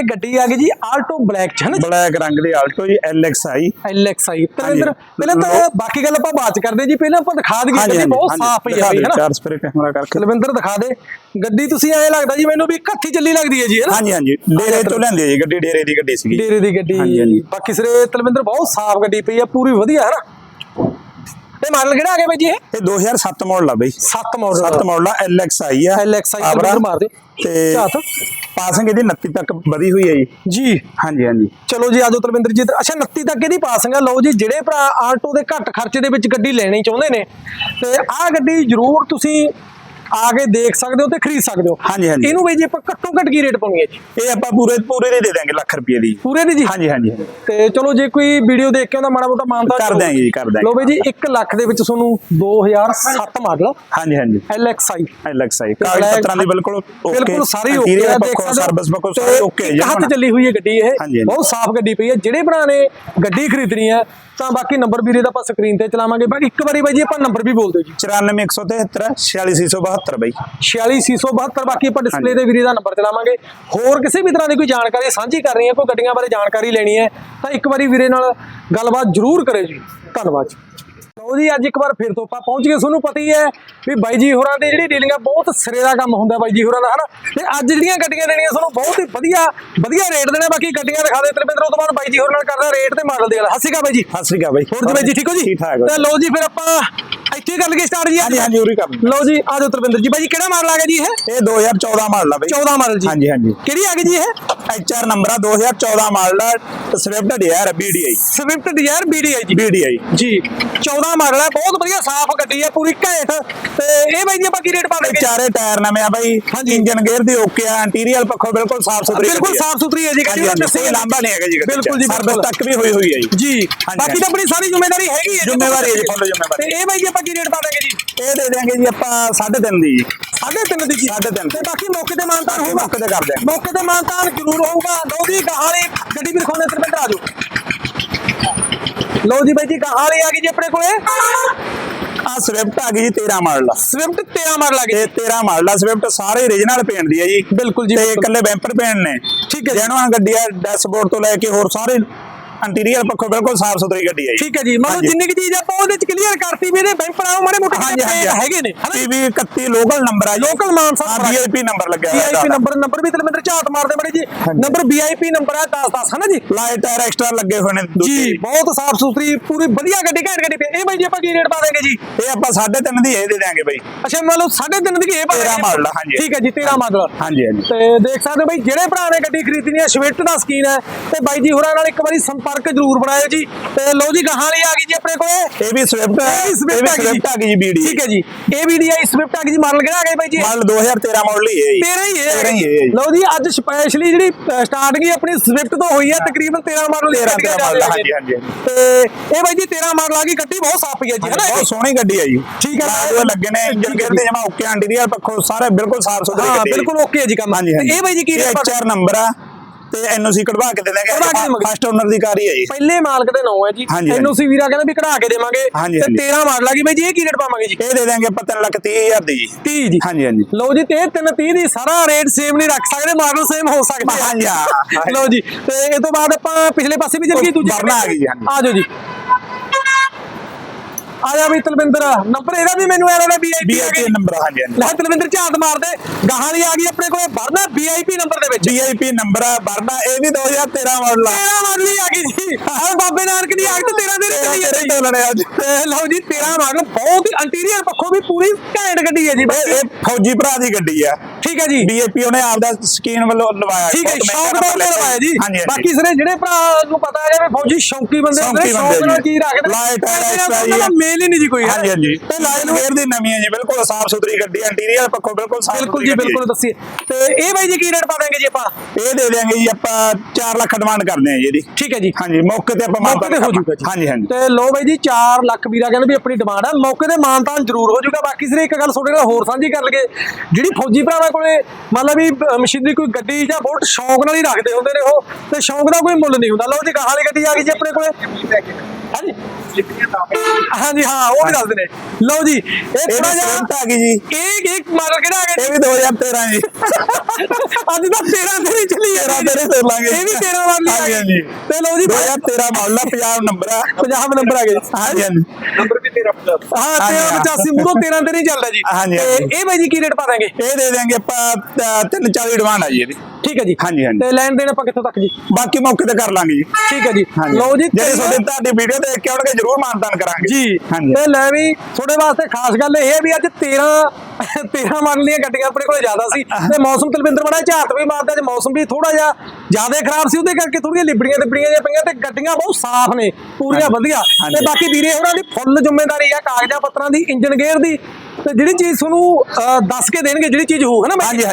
ਇਹ ਗੱਡੀ ਆ ਗਈ ਜੀ ਆਲਟੋ ਬਲੈਕ ਚ ਹੈ ਨਾ ਬਲੈਕ ਰੰਗ ਦੀ ਆਲਟੋ ਜੀ LXI ਐਲਐਕਸਆਈ ਤਰਿੰਦਰ ਪਹਿਲਾਂ ਤਾਂ ਲੋ- ਬਾਕੀ ਗੱਲ ਆਪਾਂ ਬਾਅਦ ਚ ਕਰਦੇ ਜੀ। ਪਹਿਲਾਂ ਆਪਾਂ ਦਿਖਾ ਦਈਏ ਗੱਡੀ ਬਹੁਤ ਸਾਫ਼ ਹੈ ਬਈ ਹੈ ਨਾ? ਚਾਰ ਸਪਰੇ ਕੈਮਰਾ ਕਰਕੇ। ਕੁਲਵਿੰਦਰ ਦਿਖਾ ਦੇ। ਗੱਡੀ ਤੁਸੀਂ ਐ ਲੱਗਦਾ ਜੀ ਮੈਨੂੰ ਵੀ ਇਕੱਠੀ ਚੱਲੀ ਲੱਗਦੀ ਹੈ ਜੀ ਹੈ ਨਾ? ਹਾਂਜੀ ਹਾਂਜੀ। ਡੇਰੇ ਤੋਂ ਲੈਂਦੇ ਜੀ ਗੱਡੀ ਡੇਰੇ ਦੀ ਗੱਡੀ ਸੀਗੀ। ਡੇਰੇ ਦੀ ਗੱਡੀ। ਹਾਂਜੀ। ਬਾਕੀ ਸਿਰੇ ਤਲਵਿੰਦਰ ਬਹੁਤ ਸਾਫ਼ ਗੱਡੀ ਪਈ ਆ ਪੂਰੀ ਵਧੀਆ ਹੈ ਨਾ? ਤੇ ਮਾਡਲ ਕਿਹੜਾ ਆ ਗਿਆ ਬਾਈ ਜੀ ਇਹ? ਇਹ 2007 ਮਾਡਲ ਆ ਬਈ। 7 ਮਾਡਲ 7 ਮਾਡਲ ਆ LXI ਆ। LXI। ਤਲਵਿੰਦਰ ਮਾਰ ਦੇ। ਤੇ ਝਾਤ ਪਾਸਿੰਗ ਇਹਦੀ 29 ਤੱਕ ਵਧੀ ਹੋਈ ਹੈ ਜੀ। ਜੀ। ਹਾਂਜੀ ਹਾਂਜੀ। ਚਲੋ ਜੀ ਆਜੋ ਤਲਵਿੰਦਰ ਜੀ ਅੱਛਾ 29 ਤੱਕ ਇਹਦੀ ਪਾਸਿੰਗ ਆ ਲਓ ਜੀ ਜਿਹੜੇ ਭਰਾ ਆਲਟੋ ਦੇ ਘੱਟ ਖਰਚੇ ਦੇ ਵਿੱਚ ਗੱਡੀ ਲੈਣੀ ਚਾਹੁੰਦੇ ਨੇ ਤੇ ਆਹ ਗੱਡੀ ਜ਼ਰੂਰ ਤੁਸੀਂ ਆ ਕੇ ਦੇਖ ਸਕਦੇ ਹੋ ਤੇ ਖਰੀਦ ਸਕਦੇ ਹੋ। ਹਾਂਜੀ, ਹਾਂਜੀ। ਇਹਨੂੰ ਬਈ ਜੀ ਆਪਾਂ ਘੱਟੋ ਘੱਟ ਕੀ ਰੇਟ ਪਾਉਣੀ ਹੈ ਜੀ? ਇਹ ਆਪਾਂ ਪੂਰੇ ਪੂਰੇ ਦੇ ਦੇ ਦਾਂਗੇ ਲੱਖ ਰੁਪਏ ਦੀ। ਪੂਰੇ ਦੀ ਜੀ? ਹਾਂਜੀ ਹਾਂਜੀ। ਤੇ ਚਲੋ ਜੇ ਕੋਈ ਵੀਡੀਓ ਦੇਖ ਕੇ ਉਹਦਾ ਮਾੜਾ ਮੋਟਾ ਮਾਨਤਾ ਕਰ ਦਿਆਂਗੇ ਜੀ, ਕਰ ਦਿਆਂਗੇ। ਲਓ ਬਈ ਜੀ 1 ਲੱਖ ਦੇ ਵਿੱਚ ਤੁਹਾਨੂੰ 2007 ਮਾਡਲ। ਹਾਂਜੀ ਹਾਂਜੀ। LXI ਤੇ ਕਾਗਜ਼ ਪੱਤਰਾਂ ਦੀ ਬਿਲਕੁਲ okay, ਬਿਲਕੁਲ ਸਾਰੀ ਓਕੇ ਆ ਦੇਖ ਸਕਦੇ ਹੋ। ਸਰਵਿਸ ਤੇ ਸਾਰੇ ਓਕੇ ਹੈ ਇੱਕ ਹੱਥ ਜੀ ਚੱਲੀ ਹੋਈ ਹੈ ਗੱਡੀ ਇਹ। ਬਹੁਤ ਸਾਫ਼ ਗੱਡੀ ਪਈ ਹੈ। ਜਿਹੜੇ ਭਰਾ ਨੇ ਗੱਡੀ ਖਰੀਦਣੀ ਹੈ ਤਾਂ ਬਾਕੀ ਨੰਬਰ ਵੀਰੇ ਦਾ ਆਪਾਂ ਸਕਰੀਨ ਤੇ ਚਲਾਵਾਂਗੇ। ਬਾਕੀ ਇੱਕ ਵਾਰੀ ਬਾਈ ਜੀ ਆਪਾਂ ਨੰਬਰ ਵੀ ਬੋਲ ਦਿਓ ਜੀ। 94173 46672 ਬਈ। 46672 ਬਾਕੀ ਆਪਾਂ ਡਿਸਪਲੇ ਤੇ ਵੀਰੇ ਦਾ ਨੰਬਰ ਚਲਾਵਾਂਗੇ। ਹੋਰ ਕਿਸੇ ਵੀ ਤਰ੍ਹਾਂ ਦੀ ਕੋਈ ਜਾਣਕਾਰੀ ਸਾਂਝੀ ਕਰਨੀ ਹੈ ਕੋਈ ਗੱਡੀਆਂ ਬਾਰੇ ਜਾਣਕਾਰੀ ਲੈਣੀ ਹੈ ਤਾਂ ਇੱਕ ਵਾਰੀ ਵੀਰੇ ਨਾਲ ਗੱਲਬਾਤ ਜ਼ਰੂਰ ਕਰਿਓ ਜੀ। ਧੰਨਵਾਦ ਜੀ। ਲਓ ਜੀ ਅੱਜ ਇੱਕ ਵਾਰ ਫਿਰ ਤੋਂ ਆਪਾਂ ਪਹੁੰਚ ਗਏ। ਤੁਹਾਨੂੰ ਪਤਾ ਹੀ ਹੈ ਵੀ ਬਾਈ ਜੀ ਹੋਰਾਂ ਦੀ ਜਿਹੜੀ ਡੀਲਿੰਗ ਹੈ ਬਹੁਤ ਸਿਰੇ ਦਾ ਕੰਮ ਹੁੰਦਾ ਬਾਈ ਜੀ ਹੋਰਾਂ ਦਾ ਹਨਾ? ਤੇ ਅੱਜ ਜਿਹੜੀਆਂ ਗੱਡੀਆਂ ਦੇਣੀਆਂ ਤੁਹਾਨੂੰ ਬਹੁਤ ਹੀ ਵਧੀਆ ਵਧੀਆ ਰੇਟ ਦੇਣੇ ਬਾਕੀ ਗੱਡੀਆਂ ਦਿਖਾ ਦੇ ਤਰਪਿੰਦਰ ਉਹ ਤੋਂ ਬਾਅਦ ਬਾਈ ਜੀ ਹੋਰਾਂ ਨਾਲ ਕਰਦਾ ਰੇਟ ਤੇ ਮਾਡਲ ਦੀ ਗੱਲ ਹੱਸੀ ਕਾ ਬਾਈ ਜੀ। ਅਕਾਲ ਬਈ। ਹੋਰ ਜੀ ਬਾਈ ਜੀ ਠੀਕ ਹੋ ਜੀ? ਠੀਕ ਠਾਕ ਤੇ ਲਓ ਜੀ ਫਿਰ ਆਪਾਂ ਇੱਥੇ ਕਰ ਲਈਏ ਸਟਾਰਟ ਜੀ ਹਾਂਜੀ ਹਾਂਜੀ ਉਰੀ ਕਰ ਲਓ। ਲਓ ਜੀ ਆ ਜਾਓ ਤਰਪਿੰਦਰ ਜੀ। ਬਾਈ ਜੀ ਕਿਹੜਾ ਮਾਡਲ ਆ ਗਿਆ ਜੀ ਇਹ? ਇਹ 2014 ਮਾਡਲ ਆ ਬਈ। 14 ਮਾਡਲ ਜੀ। ਹਾਂਜੀ ਹਾਂਜੀ। ਕਿਹੜੀ ਆ ਗਈ ਜੀ ਇਹ? ਐਚਆਰ ਨੰਬਰ ਆ 2014 ਮਾਡਲ ਆ Swift Dzire BDI Swift Dzire BDI ਜੀ। BDI ਜੀ। 14 ਮਾਡਲ ਹੈ ਬਹੁਤ ਵਧੀਆ ਸਾਫ਼ ਗੱਡੀ ਹੈ ਪੂਰੀ ਘੈਂਟ। ਤੇ ਇਹ ਬਾਈ ਜੀ ਆਪਾਂ ਕੀ ਰੇਟ ਪਾ ਦੇਂਗੇ ਚਾਰੇ ਟਾਇਰ ਨਵੇਂ ਆ ਬਾਈ। ਹਾਂਜੀ। ਇੰਜਨ ਗੇਅਰ ਦੀ ਓਕੇ ਆ ਇੰਟੀਰੀਅਰ ਪੱਖੋਂ ਬਿਲਕੁਲ ਸਾਫ਼ ਸੁਥਰੀ ਬਿਲਕੁਲ ਆ। ਸਾਫ਼ ਸੁਥਰੀ ਹੈ ਜੀ ਗੱਡੀ ਕੋਈ ਲਾਂਭਾ ਨਹੀਂ ਹੈਗਾ ਜੀ। ਬਿਲਕੁਲ ਜੀ ਸਰਵਿਸ ਤੱਕ ਵੀ ਹੋਈ ਹੋਈ ਹੈ ਜੀ। ਬਾਕੀ ਤਾਂ ਆਪਣੀ ਸਾਰੀ ਜ਼ਿੰਮੇਵਾਰੀ ਹੈਗੀ ਹੈ। ਜ਼ਿੰਮੇਵਾਰੀ ਹੈ ਜੀ, full ਜ਼ਿੰਮੇਵਾਰੀ। ਤੇ ਇਹ ਬਾਈ ਜੀ ਆਪਾਂ ਕੀ ਰੇਟ ਪਾ ਦੇਂਗੇ ਜੀ? ਇਹ ਦੇ ਦਿਆਂਗੇ ਜੀ ਆਪਾਂ 3.5 ਦੀ ਜੀ। ਸਾਢੇ ਤਿੰਨ ਦੀ ਜੀ ਸਾਢੇ ਤਿੰਨ। ਤੇ ਬਾਕੀ ਮੌਕੇ ਤੇ ਮਾਨਤਾਨ ਹੋਊਗਾ। ਮੌਕੇ ਤੇ ਕਰ ਦਿਆਂਗੇ। ਮੌਕੇ ਤੇ ਮਾਨਤਾਨ ਜ਼ਰੂਰ ਹੋਊਗਾ। ਲਓ ਜੀ ਗਾਹਾਂ ਵਾਲੀ ਗੱਡੀ ਵੀ ਦਿਖਾਉਂਦੇ ਸਰਪੰਚ ਆ ਜਾਓ। ਲਓ ਜੀ ਬਾਈ ਜੀ ਗਾਹਾਂ ਵਾਲੀ ਆ ਗਈ ਜੀ ਆਪਣੇ ਕੋਲੇ। ਆ ਸਵਿਫਟ ਆ ਗਈ ਜੀ 13 ਮਾਡਲ ਸਵਿਫਟ 13 ਮਾਡਲ ਆ ਗਈ ਇਹ 13 ਮਾਡਲ ਆ ਸਵਿਫਟ ਸਾਰੇ ਓਰੀਜਨਲ ਪੇਂਟ ਦੀ ਆ ਜੀ। ਬਿਲਕੁਲ ਜੀ ਤੇ ਬਿਲਕੁਲ। ਇਕੱਲੇ ਬੈਂਪਰ ਪੇਂਟ ਨੇ। ਠੀਕ ਹੈ ਜੀ। ਜੈਨੂਅਨ ਗੱਡੀ ਆ ਡੈਸ਼ਬੋਰਡ ਤੋਂ ਲੈ ਕੇ ਹੋਰ ਸਾਰੇ ਇੰਟੀਰੀਅਰ ਪੱਖੋਂ ਬਿਲਕੁਲ ਸਾਫ਼ ਸੁਥਰੀ ਗੱਡੀ ਜੀ। ਠੀਕ ਹੈ ਜੀ ਮਤਲਬ। ਜਿੰਨੀ ਕੁ ਚੀਜ਼ ਆਪਾਂ ਉਹਦੇ ਚ ਕਲੀਅਰ ਕਰਤੀ ਵੀ ਇਹਦੇ ਬੈਂਪਰ ਮਾੜੇ ਮੋਟੇ ਹਾਂਜੀ ਹਾਂਜੀ। ਹੈਗੇ ਨੇ ਟੀਵੀ 31 ਲੋਕਲ ਨੰਬਰ ਆ ਲੋਕਲ ਮਾਨਸਾ ਹਾਂ ਵੀਆਈਪੀ ਨੰਬਰ ਲੱਗਿਆ ਹੋਇਆ ਵੀਆਈਪੀ। ਨੰਬਰ ਨੰਬਰ ਵੀ ਤਲਮਿੰਦਰ ਝਾਤ ਮਾਰਦੇ ਬੜੇ ਜੀ। ਨੰਬਰ ਵੀਆਈਪੀ ਨੰਬਰ ਆ 10 10 ਹਨਾ ਜੀ? ਲਾਈਟ ਟਾਇਰ ਐਕਸਟਰਾ ਲੱਗੇ ਹੋਏ ਨੇ ਜੀ ਬਹੁਤ ਸਾਫ਼ ਸੁਥਰੀ ਪੂਰੀ ਵਧੀਆ ਗੱਡੀ ਘੈਂਟ ਗੱਡੀ ਇਹ ਬਾਈ ਜੀ ਆਪਾਂ ਕੀ ਰੇਟ ਪਾ ਦੇਂਗੇ ਜੀ? ਇਹ ਆਪਾਂ 3.5 ਦੀ ਇਹ ਦੇ ਦਿਆਂਗੇ ਬਾਈ। ਅੱਛਾ ਮੰਨ ਲਓ 3.5 ਦੀ ਇਹ ਪਾ 13 ਦੇਂਗੇ। ਮਾਡਲ ਹਾਂਜੀ। ਠੀਕ ਹੈ ਜੀ 13 ਮਾਡਲ ਹਾਂਜੀ ਹਾਂਜੀ। ਤੇ ਦੇਖ ਸਕਦੇ ਹੋ ਬਈ ਜਿਹੜੇ ਭਰਾ ਨੇ ਗੱਡੀ ਖਰੀਦਣੀ ਹੈ ਸਵਿਫਟ ਦਾ ਸਕੀਨ ਹੈ। ਤੇ ਬਾਈ ਜੀ ਹੋਰਾਂ ਨਾਲ ਇੱਕ ਵਾਰੀ ਸੰਪਰਕ ਜ਼ਰੂਰ ਬਣਾਇਓ ਜੀ। ਤੇ ਲਓ ਜੀ ਗਾਹਾਂ ਵਾਲੀ ਆ ਗਈ ਜੀ ਆਪਣੇ ਕੋਲੇ। ਇਹ ਵੀ ਸਵਿਫਟ ਇਹ ਵੀ ਸਵਿਫਟ ਆ ਗਈ ਗਈ ਜੀ ਬੀਡੀ ਠੀਕ ਹੈ ਜੀ। ਇਹ ਵੀ ਡੀ ਸਵਿਫਟ ਆ ਗਈ ਜੀ। ਮਾਡਲ ਕਿਹੜਾ ਆ ਗਿਆ ਬਾਈ ਜੀ ਮਾਡਲ 2013 ਮਾਡਲ ਹੀ ਹੈ ਜੀ। ਤੇਰਾ ਹੀ ਹੈ 13 ਹੀ ਹੈ ਲਓ ਜੀ ਅੱਜ ਸਪੈਸ਼ਲੀ ਜਿਹੜੀ ਸਟਾਰਟਿੰਗ ਆਪਣੀ ਸਵਿਫਟ ਤੋਂ ਹੋਈ ਹੈ। ਤਕਰੀਬਨ 13 ਮਾਡਲ 13 13 ਮਾਡਲ ਹਾਂਜੀ ਹਾਂਜੀ ਤੇ ਇਹ ਬਾਈ ਜੀ 13 ਮਾਡਲ ਆ ਗਈ ਗੱਡੀ ਬਹੁਤ ਸਾਫ਼ ਹੈ ਜੀ ਹਨਾ ਬਹੁਤ ਇਹ? ਸੋਹਣੀ ਗੱਡੀ ਆ ਜੀ। ਠੀਕ ਹੈ। ਲੱਗੇ ਨੇ ਇੰਜਨ ਗੇਅਰ ਤੇ ਜਮਾ ਓਕੇ ਇੰਟੀਰੀਅਰ ਪੱਖੋਂ ਸਾਰੇ ਬਿਲਕੁਲ ਸਾਫ਼ ਸੁਥਰੀ ਹਾਂ ਬਿਲਕੁਲ ਓਕੇ ਹੈ ਜੀ ਕੰਮ। ਇਹ ਬਾਈ ਜੀ ਕੀ ਰੇਟ ਐਚਆਰ ਨੰਬਰ ਆ। ਤੇ ਐਨਓਸੀ ਕਢਵਾ ਕੇ ਦੇ ਦਾਂਗੇ। ਫਸਟ ਓਨਰ ਦੀ ਕਾਰ ਹੀ ਹੈ ਜੀ ਪਹਿਲੇ ਮਾਲਕ ਦੇ ਨਾਂ ਹੈ ਜੀ। ਐਨਓਸੀ ਵੀਰਾ ਕਹਿੰਦਾ ਵੀ ਕਢਾ ਕੇ ਦੇਵਾਂਗੇ ਤੇ ਹਾਂਜੀ। 13 ਮਾਡਲ ਆ ਗਈ ਬਾਈ ਜੀ ਇਹ ਕੀ ਰੇਟ ਪਾਵਾਂਗੇ ਜੀ ਇਹ ਦੇ ਦਾਂਗੇ ਆਪਾਂ 3 ਲੱਖ 30 ਹਜ਼ਾਰ ਦੀ ਜੀ 30 ਜੀ ਹਾਂਜੀ ਹਾਂਜੀ ਲਓ ਜੀ ਤੇ 3 30 ਦੀ ਸਾਰਾ ਰੇਟ ਸੇਮ ਨਹੀਂ ਰੱਖ ਸਕਦੇ ਮਾਡਲ ਸੇਮ ਹੋ ਸਕਦੇ। ਹਾਂਜੀ। ਲਓ ਜੀ ਤੇ ਇਹ ਤੋਂ ਬਾਅਦ ਆਪਾਂ ਪਿਛਲੇ ਪਾਸੇ ਵੀ ਚੱਲ ਦੂਜੇ ਵਰਨਾ ਆ ਗਈ ਜੀ, ਹਾਂਜੀ। ਆ ਜਾਓ ਜੀ ਆ ਜਾ ਵੀ ਤਲਵਿੰਦਰ ਨੰਬਰ ਇਹਦਾ ਵੀ ਮੈਨੂੰ ਐਰਾ ਦਾ ਵੀਆਈਪੀ ਆ ਵੀਆਈਪੀ ਗਈ ਨੰਬਰ ਹਾਂਜੀ ਹਾਂਜੀ। ਲੈ ਤਲਵਿੰਦਰ ਝਾਤ ਮਾਰਦੇ ਗਾਹਾਂ ਵਾਲੀ ਆ ਗਈ ਆਪਣੇ ਕੋਲੇ ਵਰਨਾ ਵੀਆਈਪੀ ਨੰਬਰ ਦੇ ਵਿੱਚ। ਵੀਆਈਪੀ ਨੰਬਰ ਆ ਵਰਨਾ ਇਹ ਵੀ 2013 ਮਾਡਲ ਆ। 13 ਮਾਡਲ ਹੀ ਆ ਗਈ ਜੀ। ਆ ਬਾਬੇ ਨਾਨਕ ਦੀ ਆਗ ਤੇ 13 ਦੇ ਤੇਰਾਂ ਰਹੀ ਤੇਰੇ ਢੋਲਣੇ ਅੱਜ। ਤੇ ਲਓ ਜੀ 13 ਮਾਡਲ ਬਹੁਤ ਹੀ ਇੰਟੀਰੀਅਰ ਪੱਖੋਂ ਵੀ ਪੂਰੀ ਘੈਂਟ ਗੱਡੀ ਹੈ ਜੀ ਇਹ ਬਾਕੀ ਇਹ ਫੌਜੀ ਭਰਾ ਦੀ ਗੱਡੀ ਆ। ਠੀਕ ਹੈ ਜੀ। ਬੀਏਪੀ ਉਹਨੇ ਆਪਦਾ ਸਕੀਨ ਵੱਲੋਂ ਲਵਾਇਆ ਠੀਕ ਹੈ ਸ਼ੌਂਕ ਤੇ number ਲਵਾਇਆ ਜੀ। ਬਾਕੀ ਸਾਰੇ ਜਿਹੜੇ ਭਰਾ ਨੂੰ ਪਤਾ ਹੈ ਵੀ ਫੌਜੀ ਸ਼ੌਂਕੀ ਬੰਦੇ ਹੁੰਦੇ ਨੇ ਸ਼ੌਂਕੀ ਨਾਲ। ਚੀਜ਼ ਰੱਖਦੇ। ਹੀ ਹੈ। ਮੇਲ ਹੀ ਨਹੀਂ ਜੀ ਕੋਈ ਹਾਂਜੀ ਹਾਂਜੀ। ਤੇ ਲਾਈਨ ਗੇਅਰ ਦੀ ਨਵੀਂ ਹੈ ਜੀ ਬਿਲਕੁਲ ਸਾਫ਼ ਸੁਥਰੀ ਗੱਡੀ ਇੰਟੀਰੀਅਰ ਪੱਖੋਂ ਬਿਲਕੁਲ ਸਾਫ਼ ਬਿਲਕੁਲ ਜੀ ਬਿਲਕੁਲ ਦੱਸੀਏ। ਤੇ ਇਹ ਬਾਈ ਜੀ ਕੀ ਰੇਟ ਪਾ ਦੇਂਗੇ ਜੀ ਆਪਾਂ? ਇਹ ਦੇ ਦਿਆਂਗੇ ਜੀ ਆਪਾਂ 4 ਲੱਖ ਡਿਮਾਂਡ ਕਰਦੇ ਹਾਂ ਜੀ ਇਹਦੀ। ਠੀਕ ਹੈ ਜੀ। ਹਾਂਜੀ ਮੌਕੇ ਤੇ ਆਪਾਂ ਮੌਕੇ ਤੇ ਹੋ ਜਾਊਗਾ ਜੀ। ਹਾਂਜੀ ਹਾਂਜੀ। ਤੇ ਲੋ ਬਾਈ ਜੀ 4 ਲੱਖ ਵੀਰਾ ਕਹਿੰਦੇ ਵੀ ਆਪਣੀ ਡਿਮਾਂਡ ਹੈ ਮੌਕੇ ਤੇ ਮਾਨਤਾਨ ਜ਼ਰੂਰ ਹੋ ਜਾਊਗਾ ਬਾਕੀ ਸਿਰੇ ਇੱਕ ਗੱਲ ਤੁਹਾਡੇ ਨਾਲ ਹੋਰ ਸਾਂਝੀ ਕਰ ਲਗੇ ਜਿਹੜੀ ਫੌਜੀ ਭਰਾਵਾਂ ਕੋਲੇ ਮੰਨ ਲਾ ਵੀ ਮਸ਼ੀਨਰੀ ਕੋਈ ਗੱਡੀ ਜਾਂ ਬਹੁਤ ਸ਼ੌਂਕ ਨਾਲ ਹੀ ਰੱਖਦੇ ਹੁੰਦੇ ਨੇ ਉਹ, ਤੇ ਸ਼ੌਂਕ ਦਾ ਕੋਈ ਮੁੱਲ ਨਹੀਂ ਹੁੰਦਾ। ਲਓ ਜੀ, ਗਾਹਾਂ ਵਾਲੀ ਗੱਡੀ ਆ ਗਈ ਜੀ ਆਪਣੇ ਕੋਲੇ। ਹਾਂਜੀ। ਹਾਂਜੀ ਹਾਂ ਉਹ ਵੀ ਦੱਸਦੇ ਨੇ। ਲਓ ਜੀ ਇਹ ਥੋੜਾ ਜਿਹਾ ਆ ਗਈ ਜੀ। ਇਹ ਇੱਕ ਮਾਡਲ ਕਿਹੜਾ ਆ ਗਿਆ ਇਹ ਵੀ 2013 ਜੀ। ਅੱਜ ਤਾਂ 13 ਤੇ ਹੀ ਚੱਲੀ ਹੈ 13 ਤੇ ਚੱਲ ਲਾਂਗੇ। ਇਹ ਵੀ 13 ਵਾਲੀ ਆ ਗਈ। ਤੇ ਲਓ ਜੀ 2013 ਮਾਡਲ ਆ ਪੰਜਾਬ ਨੰਬਰ ਆ। ਪੰਜਾਬ ਨੰਬਰ ਆ ਗਿਆ ਹਾਂਜੀ ਹਾਂਜੀ। ਨੰਬਰ ਵੀ 13 ਹਾਂ ਹਾਂਜੀ, 13 ਹਾਂ। 85 ਮੂਰੋ 13 ਤੇ ਨਹੀਂ ਚੱਲਦਾ ਜੀ। ਹਾਂਜੀ, ਤੇ। ਇਹ ਬਾਈ ਜੀ ਕੀ ਰੇਟ ਪਾ ਦਾਂਗੇ? ਇਹ ਦੇ ਦਿਆਂਗੇ ਆਪਾਂ 340 ਡਿਮਾਂਡ ਆ ਜੀ ਇਹਦੀ। ਠੀਕ ਹੈ ਜੀ। ਹਾਂਜੀ, ਹਾਂਜੀ। ਤੇ ਲੈਣ ਦੇਣ ਆਪਾਂ ਕਿੱਥੋਂ ਤੱਕ ਜੀ? ਬਾਕੀ ਮੌਕੇ ਤੇ ਕਰ ਲਾਂਗੇ ਜੀ। ਠੀਕ ਹੈ ਜੀ। ਲਓ ਜੀ ਜਿਹੜੇ ਤੁਹਾਡੇ ਤੁਹਾਡੀ ਵੀਡੀਓ ਦੇਖ ਕੇ ਆਉਣਗੇ ਜਰੂਰ ਮਾਨਤਾਨ ਕਰਾਂਗੇ। ਜੀ। ਤੇ ਲੈ ਵੀ ਤੁਹਾਡੇ ਵਾਸਤੇ ਖਾਸ ਗੱਲ ਇਹ ਹੈ ਵੀ ਅੱਜ 13 13 ਮਾਡਲ ਦੀਆਂ ਗੱਡੀਆਂ ਆਪਣੇ ਕੋਲ ਜ਼ਿਆਦਾ ਸੀ। ਤੇ ਮੌਸਮ ਤਲਵਿੰਦਰ ਬੜਾ ਝਾਤ ਵੀ ਮਾਰਦਾ ਅੱਜ ਮੌਸਮ ਵੀ ਥੋੜਾ ਜਿਹਾ ਜ਼ਿਆਦਾ ਖਰਾਬ ਸੀ ਉਹਦੇ ਕਰਕੇ ਥੋੜੀਆਂ ਲਿਬੜੀਆਂ ਲਿਬੜੀਆਂ ਜਿਹੀਆਂ ਪਈਆਂ ਤੇ ਗੱਡੀਆਂ ਬਹੁਤ ਸਾਫ਼ ਨੇ ਪੂਰੀਆਂ। ਵਧੀਆ। ਤੇ ਬਾਕੀ ਵੀਰੇ ਹੋਰਾਂ ਦੀ ਫੁੱਲ ਜ਼ਿੰਮੇਵਾਰੀ ਆ ਕਾਗਜ਼ਾਂ ਪੱਤਰਾਂ ਦੀ ਇੰਜਨ ਗੇਅਰ ਦੀ। ਤੇ ਜਿਹੜੀ ਚੀਜ਼ ਤੁਹਾਨੂੰ ਦੱਸ ਕੇ ਦੇਣਗੇ ਜਿਹੜੀ ਚੀਜ਼ ਹੋਊ ਹੈ ਨਾ? ਹਾਂਜੀ